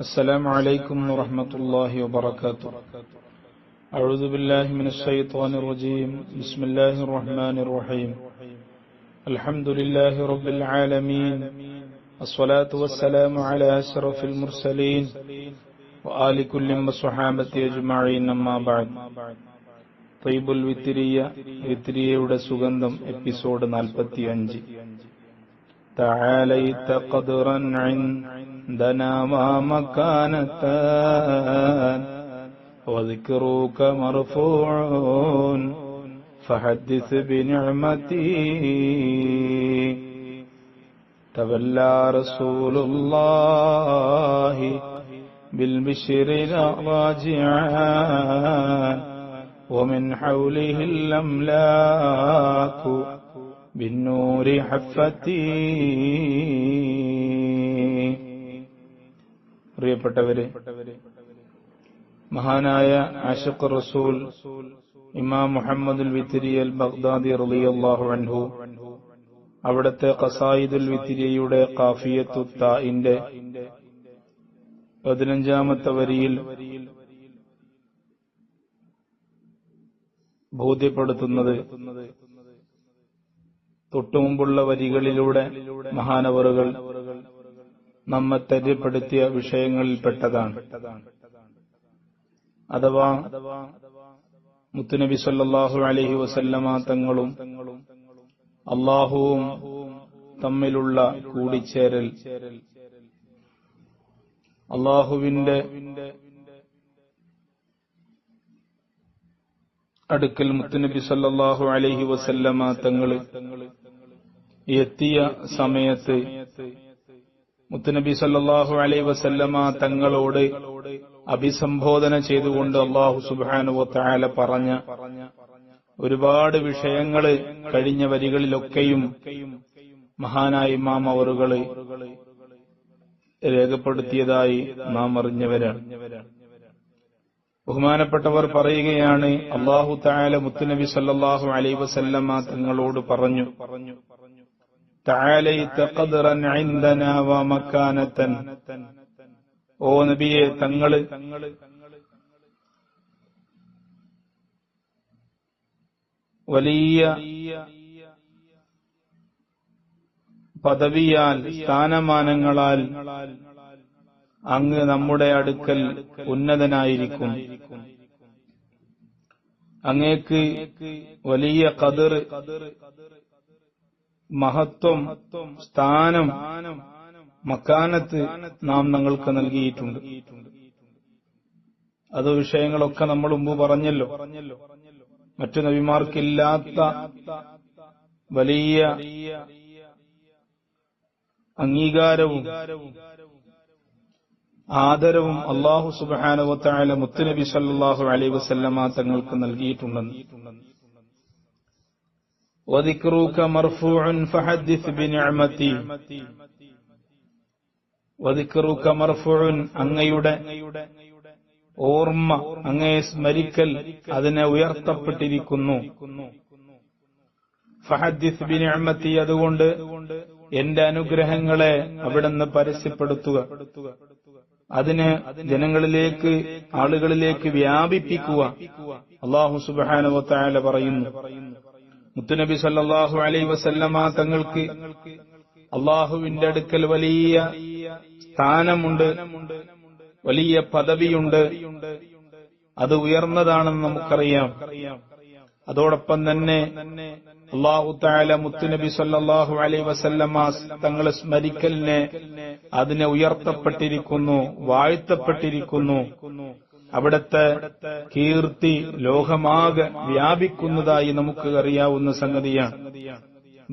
السلام عليكم ورحمة الله وبركاته أعوذ بالله من الشيطان الرجيم بسم الله الرحمن الرحيم الحمد لله رب العالمين الصلاة والسلام على أشرف المرسلين وآل كل وصحابة أجمعين أما بعد طيب الوترية വിത്തിരിയയുടെ സുഗന്ധം എപ്പിസോഡ് നാൽപ്പത്തി അഞ്ച് تعاليت قدرا عندنا ومكانتان وذكرك مرفوع فحدث بنعمتي. تولى رسول الله بالبشر راجعان ومن حوله الأملاك بالنور حفتي പ്രിയപ്പെട്ടവരെ മഹാനായ ആഷിഖ് റസൂൽ ഇമാം മുഹമ്മദുൽ വിത്തിരി അൽ ബഗ്ദാദി റളിയല്ലാഹു അൻഹു അവിടുത്തെ ഖസായിദുൽ വിത്തിരിയുടെ കാഫിയത്തു താഇന്റെ പതിനഞ്ചാമത്തെ വരിയിൽ ബോധ്യപ്പെടുത്തുന്നത് തൊട്ടുമുമ്പുള്ള വരികളിലൂടെ മഹാനവറുകൾ നമ്മെ തെര്യപ്പെടുത്തിയ വിഷയങ്ങളിൽപ്പെട്ടതാണ് അഥവാ മുത്തുനബി സല്ലാഹു അലഹി വസല്ലമ തങ്ങളും അള്ളാഹുവും തമ്മിലുള്ള കൂടിച്ചേരൽ അള്ളാഹുവിന്റെ അടുക്കൽ മുത്തുനബി സല്ലാഹു അലഹി വസല്ലമ തങ്ങൾ എത്തിയ സമയത്ത് മുത്തുനബി സല്ലാഹു അലൈഹി വസല്ലമ തങ്ങളോട് അഭിസംബോധന ചെയ്തുകൊണ്ട് അള്ളാഹു സുബാനുവത്തായാല പറഞ്ഞ ഒരുപാട് വിഷയങ്ങൾ കഴിഞ്ഞ വരികളിലൊക്കെയും മഹാനായ ഇമാം അവറുകൾ രേഖപ്പെടുത്തിയതായി നാം അറിഞ്ഞവരാണ്. ബഹുമാനപ്പെട്ടവർ പറയുകയാണ് അള്ളാഹു തായാല മുത്തുനബി സല്ലാഹു അലൈ വസല്ലമ തങ്ങളോട് പറഞ്ഞു ഓ നബിയെ തങ്ങൾ വലിയ പദവിയാൽ സ്ഥാനമാനങ്ങളാൽ അങ്ങ് നമ്മുടെ അടുക്കൽ ഉന്നതനായിരിക്കും. അങ്ങേക്ക് വലിയ കതിർ മഹത്വം സ്ഥാനം മക്കാനത്ത് നാം ഞങ്ങൾക്ക് നൽകിയിട്ടുണ്ട്. അത് വിഷയങ്ങളൊക്കെ നമ്മൾ മുമ്പ് പറഞ്ഞല്ലോ. മറ്റു നബിമാർക്കില്ലാത്ത വലിയ അംഗീകാരവും ആദരവും അള്ളാഹു സുബാനുവത്തായ മുത്തുനബി സല്ലാഹു അലൈ വസല്ലമ തങ്ങൾക്ക് നൽകിയിട്ടുണ്ടെന്ന് وذكرك مرفوع فحدث بنعمتي وذكرك مرفوع അങ്ങയുടെ ഓർമ്മ അങ്ങയെ സ്മരിക്കൽ അതിനെ ഉയർത്തപ്പെട്ടിരിക്കുന്നു ഫഹദ്ദിസ് ബിനിഅമത്തി അതുകൊണ്ട് എന്റെ അനുഗ്രഹങ്ങളെ അവിടുന്ന് പരസ്യപ്പെടുത്തുക അതിന് ജനങ്ങളിലേക്ക് ആളുകളിലേക്ക് വ്യാപിപ്പിക്കുക. അള്ളാഹു സുബാനുവത്തായാല പറയുന്നു. മുത്തുനബി സല്ലാഹു അലൈ വസല്ലമ തങ്ങൾക്ക് അള്ളാഹുവിന്റെ അടുക്കൽ വലിയ സ്ഥാനമുണ്ട് വലിയ പദവിയുണ്ട്. അത് ഉയർന്നതാണെന്ന് നമുക്കറിയാം. അതോടൊപ്പം തന്നെ അള്ളാഹു താല മുത്തുനബി സല്ലാഹു അലൈ വസല്ലമ തങ്ങളെ സ്മരിക്കലിനെ അതിനെ ഉയർത്തപ്പെട്ടിരിക്കുന്നു വാഴ്ത്തപ്പെട്ടിരിക്കുന്നു. അവിടത്തെ കീർത്തി ലോകമാകെ വ്യാപിക്കുന്നതായി നമുക്ക് അറിയാവുന്ന സംഗതിയാണ്.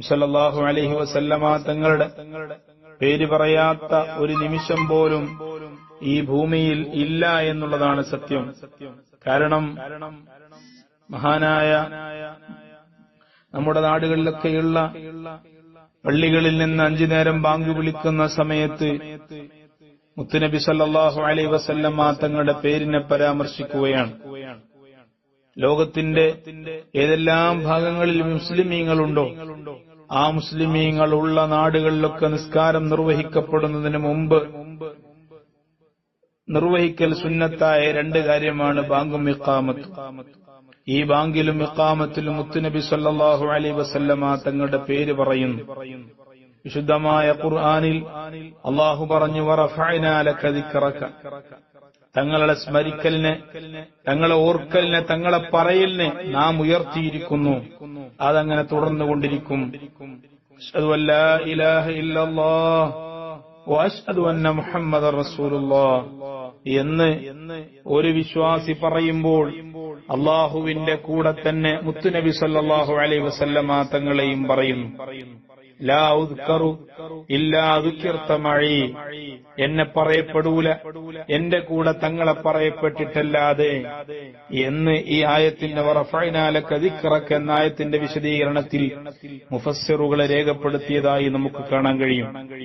സല്ലല്ലാഹു അലഹി വസല്ലമ തങ്ങളുടെ പേര് പറയാത്ത ഒരു നിമിഷം പോലും ഈ ഭൂമിയിൽ ഇല്ല എന്നുള്ളതാണ് സത്യം. കാരണം മഹാനായ നമ്മുടെ നാടുകളിലൊക്കെയുള്ള പള്ളികളിൽ നിന്ന് അഞ്ചു നേരം ബാങ്ക് വിളിക്കുന്ന സമയത്ത് മുത്തുനബി സല്ലാഹു അലൈ വസല്ലമ്മ തങ്ങളുടെ പേരിനെ പരാമർശിക്കുകയാണ്. ലോകത്തിന്റെ ഏതെല്ലാം ഭാഗങ്ങളിൽ മുസ്ലിമീങ്ങളുണ്ടോ ആ മുസ്ലിമീങ്ങൾ ഉള്ള നാടുകളിലൊക്കെ നിസ്കാരം നിർവഹിക്കപ്പെടുന്നതിന് മുമ്പ് നിർവഹിക്കൽ സുന്നത്തായ രണ്ട് കാര്യമാണ് ബാങ്കും ഇക്കാമത്തും ഈ ബാങ്കിലും ഇക്കാമത്തിലും മുത്തുനബി സല്ലാഹു അലൈ വസല്ലമ തങ്ങളുടെ പേര് പറയുന്നു വിശുദ്ധമായ ഖുർആാനിൽ അള്ളാഹു പറഞ്ഞു ദിക്റക. തങ്ങളുടെ സ്മരിക്കലിനെ തങ്ങളെ ഓർക്കലിനെ തങ്ങളെ പറയലിനെ നാം ഉയർത്തിയിരിക്കുന്നു. അതങ്ങനെ തുടർന്നുകൊണ്ടിരിക്കും. എന്ന് ഒരു വിശ്വാസി പറയുമ്പോൾ അള്ളാഹുവിന്റെ കൂടെ തന്നെ മുത്തുനബി സല്ലാഹു അലൈ വസല്ലമ തങ്ങളെയും പറയുന്നു. എന്നെ പറയപ്പെടൂല. എന്റെ കൂടെ തങ്ങളെ പറയപ്പെട്ടിട്ടല്ലാതെ. എന്ന് ഈ ആയത്തിന്റെ വറഫൈനാല ദിക്റക്ക് എന്ന ആയത്തിന്റെ വിശദീകരണത്തിൽ മുഫസ്സിറുകളെ രേഖപ്പെടുത്തിയതായി നമുക്ക് കാണാൻ കഴിയും.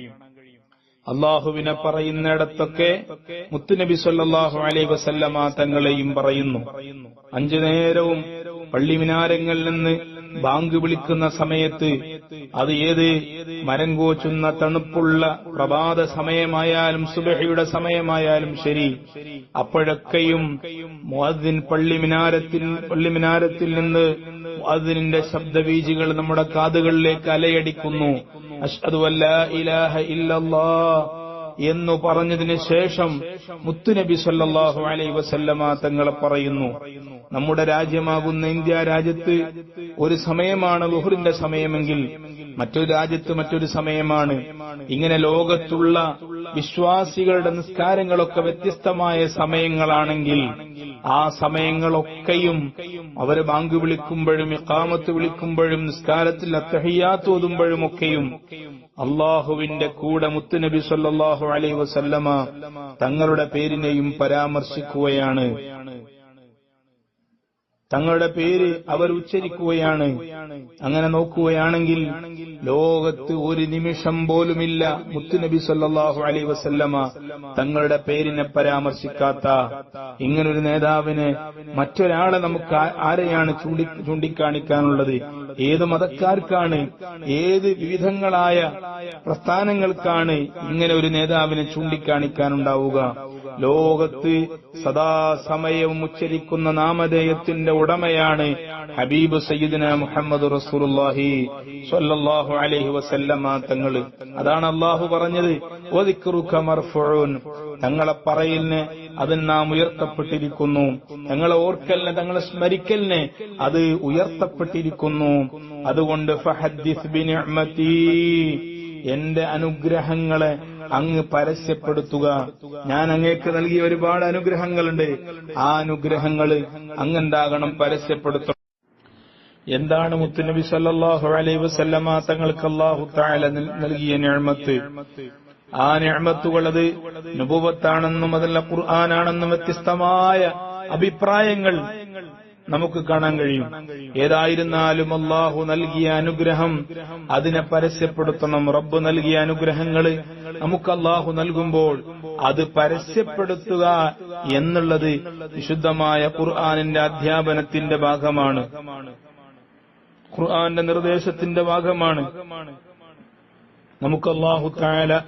അള്ളാഹുവിനെ പറയുന്നിടത്തൊക്കെ മുത്തുനബി സല്ലാഹു അലൈ വസല്ലമ തങ്ങളെയും പറയുന്നു. അഞ്ചു നേരവും പള്ളി മിനാരങ്ങളിൽ നിന്ന് ബാങ്ക് വിളിക്കുന്ന സമയത്ത് അത് ഏത് മരം കോച്ചുന്ന തണുപ്പുള്ള പ്രഭാത സമയമായാലും സുബഹയുടെ സമയമായാലും ശരി അപ്പോഴൊക്കെയും മുഅദ്ദിൻ പള്ളി മിനാരത്തിൽ നിന്ന് മുഅദ്ദിനിന്റെ ശബ്ദബീജികൾ നമ്മുടെ കാതുകളിലേക്ക് അലയടിക്കുന്നു. അഷ്ഹദു ഇലാഹ ഇല്ലല്ലാഹ് എന്ന് പറഞ്ഞതിന് ശേഷം മുത്തുനബി സല്ലാഹു അലൈ വസല്ലമ തങ്ങളെ പറയുന്നു. നമ്മുടെ രാജ്യമാകുന്ന ഇന്ത്യ രാജ്യത്ത് ഒരു സമയമാണ് ലുഹറിന്റെ സമയമെങ്കിൽ മറ്റൊരു രാജ്യത്ത് മറ്റൊരു സമയമാണ്. ഇങ്ങനെ ലോകത്തുള്ള വിശ്വാസികളുടെ നിസ്കാരങ്ങളൊക്കെ വ്യത്യസ്തമായ സമയങ്ങളാണെങ്കിൽ ആ സമയങ്ങളൊക്കെയും അവർ ബാങ്ക് വിളിക്കുമ്പോഴും ഇക്കാമത്ത് വിളിക്കുമ്പോഴും നിസ്കാരത്തിൽ അത്തഹിയാത്ത് ഒക്കെയും അള്ളാഹുവിന്റെ കൂടെ മുത്തുനബി സല്ലാഹു അലൈ വസല്ലമ തങ്ങളുടെ പേരിനെയും പരാമർശിക്കുകയാണ്. തങ്ങളുടെ പേര് അവർ ഉച്ചരിക്കുകയാണ്. അങ്ങനെ നോക്കുകയാണെങ്കിൽ ലോകത്ത് ഒരു നിമിഷം പോലുമില്ല മുത്തുനബി സല്ലാഹു അലൈ വസല്ലമ തങ്ങളുടെ പേരിനെ പരാമർശിക്കാത്ത. ഇങ്ങനൊരു നേതാവിന് മറ്റൊരാളെ നമുക്ക് ആരെയാണ് ചൂണ്ടി ചൂണ്ടിക്കാണിക്കാനുള്ളത്? ഏത് മതക്കാർക്കാണ്? ഏത് വിവിധങ്ങളായ പ്രസ്ഥാനങ്ങൾക്കാണ് ഇങ്ങനെ ഒരു നേതാവിനെ ചൂണ്ടിക്കാണിക്കാനുണ്ടാവുക? ലോകത്ത് സദാസമയവും ഉച്ചരിക്കുന്ന നാമധേയത്തിന്റെ ഉടമയാണ് ഹബീബ് സയ്യിദിന മുഹമ്മദ് റസൂലുള്ളാഹി സ്വല്ലല്ലാഹു അലൈഹി വസല്ലമ തങ്ങൾ. അതാണ് അള്ളാഹു പറഞ്ഞത്. തങ്ങളെ പറയലിന് അത് നാം ഉയർത്തപ്പെട്ടിരിക്കുന്നു. തങ്ങളെ ഓർക്കലിന് തങ്ങളെ സ്മരിക്കലിന് അത് ഉയർത്തപ്പെട്ടിരിക്കുന്നു. അതുകൊണ്ട് ഫഹദ്ദിസ് ബിൻ എന്റെ അനുഗ്രഹങ്ങളെ അങ്ങ് പരസ്യപ്പെടുത്തുക. ഞാൻ അങ്ങേക്ക് നൽകിയ ഒരുപാട് അനുഗ്രഹങ്ങളുണ്ട്. ആ അനുഗ്രഹങ്ങൾ അങ്ങെന്താകണം പരസ്യപ്പെടുത്തണം. എന്താണ് മുത്തുനബി സല്ലാഹു അലൈ വസല്ലമ തങ്ങൾക്ക് അള്ളാഹു തആല നൽകിയ നിഅമത്ത് ആ ഞാൻമത്തുകളത് നുപുവത്താണെന്നും അതല്ല ഖുർആനാണെന്നും വ്യത്യസ്തമായ അഭിപ്രായങ്ങൾ നമുക്ക് കാണാൻ കഴിയും. ഏതായിരുന്നാലും അള്ളാഹു നൽകിയ അനുഗ്രഹം അതിനെ പരസ്യപ്പെടുത്തണം. റബ്ബ് നൽകിയ അനുഗ്രഹങ്ങൾ നമുക്ക് അള്ളാഹു നൽകുമ്പോൾ അത് പരസ്യപ്പെടുത്തുക എന്നുള്ളത് വിശുദ്ധമായ ഖുർആാനിന്റെ അധ്യാപനത്തിന്റെ ഭാഗമാണ്. ഖുർആാന്റെ നിർദ്ദേശത്തിന്റെ ഭാഗമാണ്. നമുക്ക് അള്ളാഹു താല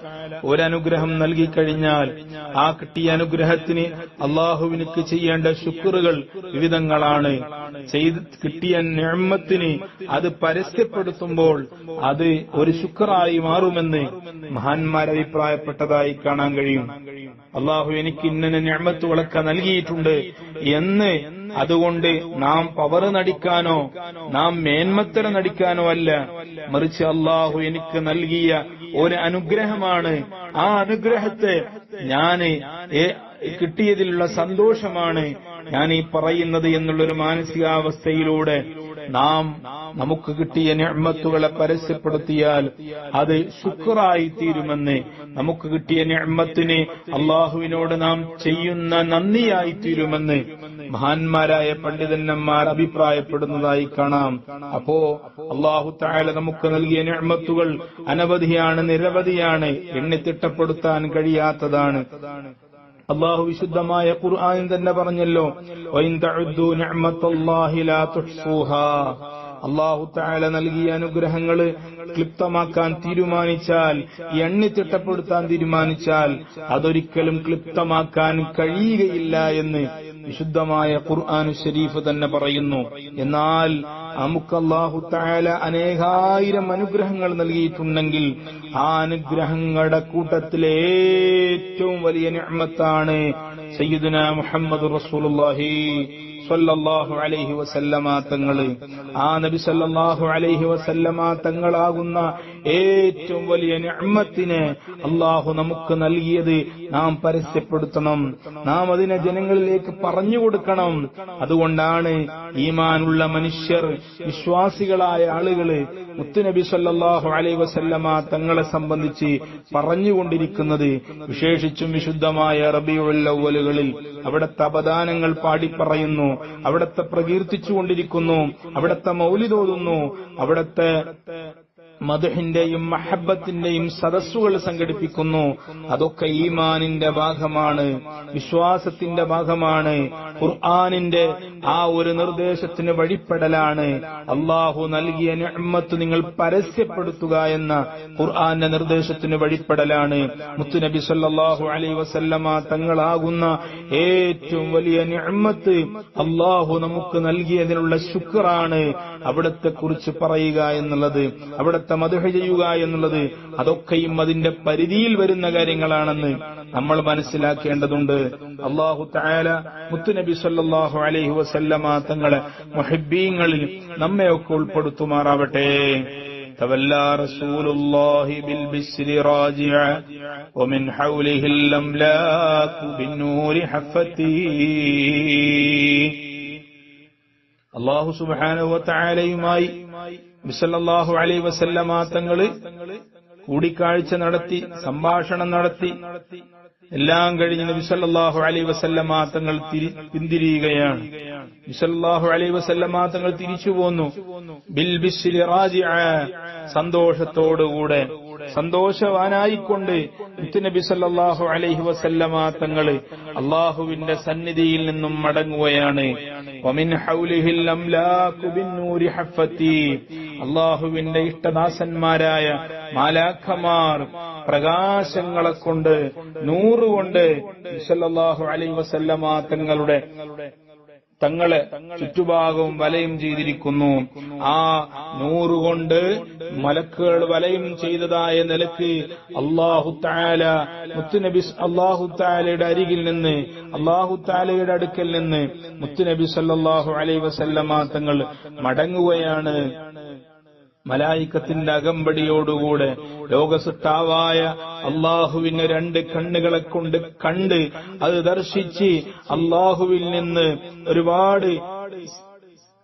ഒരനുഗ്രഹം നൽകിക്കഴിഞ്ഞാൽ ആ കിട്ടിയ അനുഗ്രഹത്തിന് അള്ളാഹുവിനക്ക് ചെയ്യേണ്ട ശുക്റുകൾ വിവിധങ്ങളാണ്. ചെയ്ത് കിട്ടിയ നിയമത്തിന് അത് പരസ്യപ്പെടുത്തുമ്പോൾ അത് ഒരു ശുക്റായി മാറുമെന്ന് മഹാന്മാർ അഭിപ്രായപ്പെട്ടതായി കാണാൻ കഴിയും. അള്ളാഹു എനിക്ക് ഇന്ന ഞാമത്തുകളൊക്കെ നൽകിയിട്ടുണ്ട് എന്ന് അതുകൊണ്ട് നാം പവർ നടിക്കാനോ നാം മേന്മത്തര നടിക്കാനോ അല്ല. മറിച്ച് അള്ളാഹു എനിക്ക് നൽകിയ ഒരു അനുഗ്രഹമാണ്. ആ അനുഗ്രഹത്തെ ഞാൻ കിട്ടിയതിലുള്ള സന്തോഷമാണ് ഞാൻ ഈ പറയുന്നത് എന്നുള്ളൊരു മാനസികാവസ്ഥയിലൂടെ നാം നമുക്ക് കിട്ടിയ ഞമ്മത്തുകളെ പരസ്യപ്പെടുത്തിയാൽ അത് ശുക്റായി തീരുമെന്ന് നമുക്ക് കിട്ടിയ ഞമ്മത്തിന് അള്ളാഹുവിനോട് നാം ചെയ്യുന്ന നന്ദിയായി തീരുമെന്ന് മഹാന്മാരായ പണ്ഡിതന്മാർ അഭിപ്രായപ്പെടുന്നതായി കാണാം. അപ്പോ അള്ളാഹു തായാല നമുക്ക് നൽകിയ ഞമ്മത്തുകൾ അനവധിയാണ് നിരവധിയാണ് എണ്ണിത്തിട്ടപ്പെടുത്താൻ കഴിയാത്തതാണ്. അള്ളാഹു വിശുദ്ധമായ ഖുർആാനിൽ തന്നെ പറഞ്ഞല്ലോ. അള്ളാഹു താല നൽകിയ അനുഗ്രഹങ്ങൾ ക്ലിപ്തമാക്കാൻ തീരുമാനിച്ചാൽ എണ്ണി തിട്ടപ്പെടുത്താൻ തീരുമാനിച്ചാൽ അതൊരിക്കലും ക്ലിപ്തമാക്കാൻ കഴിയുകയില്ല എന്ന് വിശുദ്ധമായ ഖുർആാനു ഷരീഫ് തന്നെ പറയുന്നു. എന്നാൽ നമുക്ക് അള്ളാഹു താല അനേകായിരം അനുഗ്രഹങ്ങൾ നൽകിയിട്ടുണ്ടെങ്കിൽ ആ അനുഗ്രഹങ്ങളുടെ കൂട്ടത്തിലെ ഏറ്റവും വലിയ നിഅമത്താണ് സയ്യിദുന മുഹമ്മദ് റസൂലുള്ളാഹി സല്ലല്ലാഹു അലൈഹി വസല്ലമ തങ്ങൾ. ആ നബി സല്ലല്ലാഹു അലൈഹി വസല്ലമ തങ്ങളാകുന്ന ഏറ്റവും വലിയ ഞമ്മത്തിന് അള്ളാഹു നമുക്ക് നൽകിയത് നാം പരസ്യപ്പെടുത്തണം. നാം അതിനെ ജനങ്ങളിലേക്ക് പറഞ്ഞു കൊടുക്കണം. അതുകൊണ്ടാണ് ഈമാനുള്ള മനുഷ്യർ വിശ്വാസികളായ ആളുകൾ മുത്തുനബി സല്ലാഹു അലൈ വസല്ലമ തങ്ങളെ സംബന്ധിച്ച് പറഞ്ഞുകൊണ്ടിരിക്കുന്നത് വിശേഷിച്ചും വിശുദ്ധമായ റബിയുള്ളവലുകളിൽ അവിടത്തെ അവിടുത്തെ അപദാനങ്ങൾ പാടിപ്പറയുന്നു അവിടത്തെ പ്രകീർത്തിച്ചുകൊണ്ടിരിക്കുന്നു അവിടത്തെ മൗലിതോതുന്നു അവിടത്തെ മധുഹിന്റെയും മഹബത്തിന്റെയും സദസ്സുകൾ സംഘടിപ്പിക്കുന്നു. അതൊക്കെ ഈമാനിന്റെ ഭാഗമാണ് വിശ്വാസത്തിന്റെ ഭാഗമാണ്. ഖുർആാനിന്റെ ആ ഒരു നിർദ്ദേശത്തിന് വഴിപ്പെടലാണ്. അള്ളാഹു നൽകിയ നിഅമത്ത് നിങ്ങൾ പരസ്യപ്പെടുത്തുക എന്ന ഖുർആാന്റെ നിർദ്ദേശത്തിന് വഴിപ്പെടലാണ്. മുത്തുനബി സല്ലാഹു അലൈഹി വസല്ലമ തങ്ങളാകുന്ന ഏറ്റവും വലിയ നിഅമത്ത് അള്ളാഹു നമുക്ക് നൽകിയതിനുള്ള ശുക്റാണ് അവിടത്തെ കുറിച്ച് പറയുക എന്നുള്ളത് അവിടത്തെ മധുഹ ചെയ്യുക എന്നുള്ളത്. അതൊക്കെയും അതിന്റെ പരിധിയിൽ വരുന്ന കാര്യങ്ങളാണെന്ന് നമ്മൾ മനസ്സിലാക്കേണ്ടതുണ്ട്. അള്ളാഹു തായാല മുത്തുനബി സല്ലല്ലാഹു അലൈഹി വസല്ലമ തങ്ങളെ മുഹിബീങ്ങളിൽ നമ്മയൊക്കെ ഉൾപ്പെടുത്തുമാറാവട്ടെ تولى رسول الله بالبسر راجعا ومن حوله الأملاك بالنور حفتي അള്ളാഹു സുബാനുവത്തായാലയുമായി വിസല്ലാഹു അലൈ വസല്ലമ തങ്ങള് കൂടിക്കാഴ്ച നടത്തി സംഭാഷണം നടത്തി എല്ലാം കഴിഞ്ഞ് നബിസല്ലാഹു അലൈ വസല്ലമ തങ്ങൾ പിന്തിരിയുകയാണ്. വിസല്ലാഹു അലൈ വസല്ലമ തങ്ങൾ തിരിച്ചു പോന്നു. ബിൽ സന്തോഷത്തോടുകൂടെ. സന്തോഷവാനായിക്കൊണ്ട് നബി സല്ലാഹു അലൈഹി വസല്ലമ തങ്ങൾ അള്ളാഹുവിന്റെ സന്നിധിയിൽ നിന്നും മടങ്ങുകയാണ്. അള്ളാഹുവിന്റെ ഇഷ്ടദാസന്മാരായ മാലാഖമാർ പ്രകാശങ്ങളെ കൊണ്ട് നൂറുകൊണ്ട് സല്ലല്ലാഹു അലൈഹി വസല്ലമ തങ്ങളുടെ തങ്ങളെ ചുറ്റുഭാഗവും വലയം ചെയ്തിരിക്കുന്നു. ആ നൂറുകൊണ്ട് മലക്കുകൾ വലയം ചെയ്തതായ നിലയ്ക്ക് അള്ളാഹു താല മുത്തുനബി അള്ളാഹു താലയുടെ അരികിൽ നിന്ന് അള്ളാഹു താലയുടെ അടുക്കൽ നിന്ന് മുത്തുനബി സല്ലാഹു അലൈ വസല്ലമ തങ്ങൾ മടങ്ങുകയാണ്. മലായിക്കത്തിന്റെ അകമ്പടിയോടുകൂടെ ലോകസുട്ടാവായ അള്ളാഹുവിന് രണ്ട് കണ്ണുകളെ കൊണ്ട് കണ്ട് അത് ദർശിച്ച് അള്ളാഹുവിൽ നിന്ന് ഒരുപാട്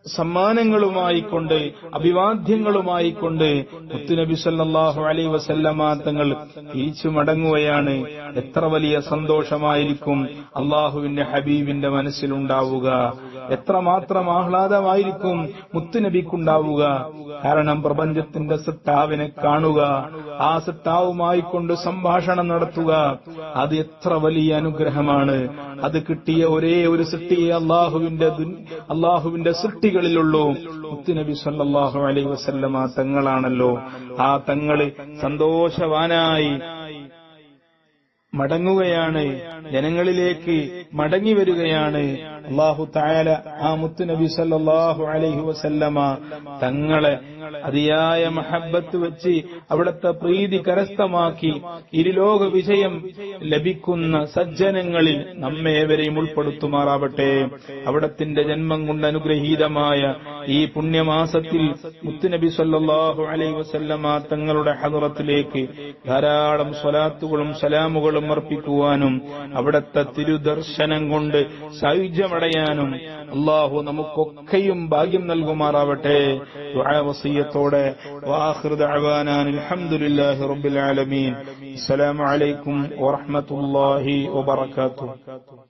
സമ്മാനങ്ങളുമായി കൊണ്ട് അഭിവാദ്യങ്ങളുമായി കൊണ്ട് മുത്തുനബി സല്ലാഹു അലൈ വസല്ലമ തങ്ങൾ തിരിച്ചു മടങ്ങുകയാണ്. എത്ര വലിയ സന്തോഷമായിരിക്കും അള്ളാഹുവിന്റെ ഹബീബിന്റെ മനസ്സിലുണ്ടാവുക. എത്രമാത്രം ആഹ്ലാദമായിരിക്കും മുത്തുനബിക്കുണ്ടാവുക? കാരണം പ്രപഞ്ചത്തിന്റെ സിട്ടാവിനെ കാണുക ആ സിട്ടാവുമായി കൊണ്ട് സംഭാഷണം നടത്തുക അത് എത്ര വലിയ അനുഗ്രഹമാണ്. അത് കിട്ടിയ ഒരേ ഒരു സൃഷ്ടിയെ അള്ളാഹുവിന്റെ അള്ളാഹുവിന്റെ സൃഷ്ടികളിലുള്ളൂ. മുത്തുനബി സല്ലാഹു അലൈ വസല്ലമ തങ്ങളാണല്ലോ. ആ തങ്ങൾ സന്തോഷവാനായി മടങ്ങുകയാണ്. ജനങ്ങളിലേക്ക് മടങ്ങി വരികയാണ്. അള്ളാഹു തായാല ആ മുത്തുനബി സല്ലാഹു അലൈഹി വസല്ലമ തങ്ങളെ അതിയായ മഹബത്ത് വെച്ച് അവിടുത്തെ പ്രീതി കരസ്ഥമാക്കി ഇരുലോക വിജയം ലഭിക്കുന്ന സജ്ജനങ്ങളിൽ നമ്മേവരെയും ഉൾപ്പെടുത്തുമാറാവട്ടെ. അവിടത്തിന്റെ ജന്മം കൊണ്ട് അനുഗ്രഹീതമായ ഈ പുണ്യമാസത്തിൽ മുത്തുനബി സല്ലാഹു അലൈഹി വസല്ലമ തങ്ങളുടെ ഹദറത്തിലേക്ക് ധാരാളം സ്വലാത്തുകളും സലാമുകളും അർപ്പിക്കുവാനും അവിടത്തെ തിരുദർശനം കൊണ്ട് സായുജ്യമടയാനും അള്ളാഹു നമുക്കൊക്കെയും ഭാഗ്യം നൽകുമാറാവട്ടെ. വസീയത്തോടെ. അലഹമുല്ലാഹി റബ്ബിൽ ആലമീൻ. അസ്സലാമു അലൈക്കും വറഹ്മത്തുള്ളാഹി വബറകാതുഹു.